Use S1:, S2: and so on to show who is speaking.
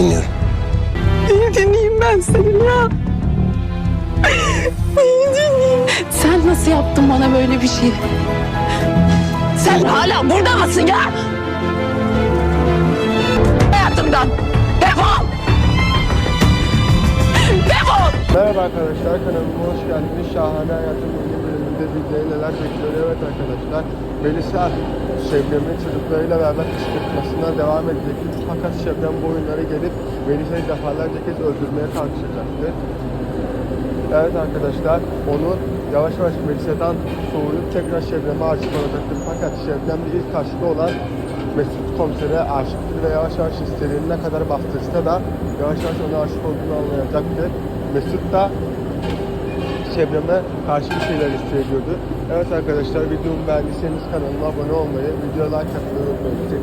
S1: Dinliyorum.
S2: Neyi dinleyeyim ben senin ya? Neyi dinleyeyim? Sen nasıl yaptın bana böyle bir şey? Sen hala burada mısın ya? Hayatımdan defol! Defol!
S3: Merhaba arkadaşlar kanalıma hoş geldiniz. Şahane Hayatın yeni bizleri neler bekliyor? Evet arkadaşlar. Melisa Şebnem'in çocuklarıyla beraber kışkırtmasına devam edecekti. Fakat Şebnem bu oyunlara gelip Melisa'yı defalarca kez öldürmeye kalkışacaktı. Evet arkadaşlar onu yavaş yavaş Melisa'dan soğuyup tekrar Şebnem'e aşık olacaktır. Fakat Şebnem de ilk aşkı olan Mesut komisere aşıktır ve yavaş yavaş hislerini ne kadar bastırsa da yavaş yavaş ona aşık olduğunu anlayacaktır. Mesut da Şebnem'e karşı bir şeyler hissediyordu. Evet arkadaşlar videomu beğendiyseniz kanalıma abone olmayı, videoya like atmayı unutmayın.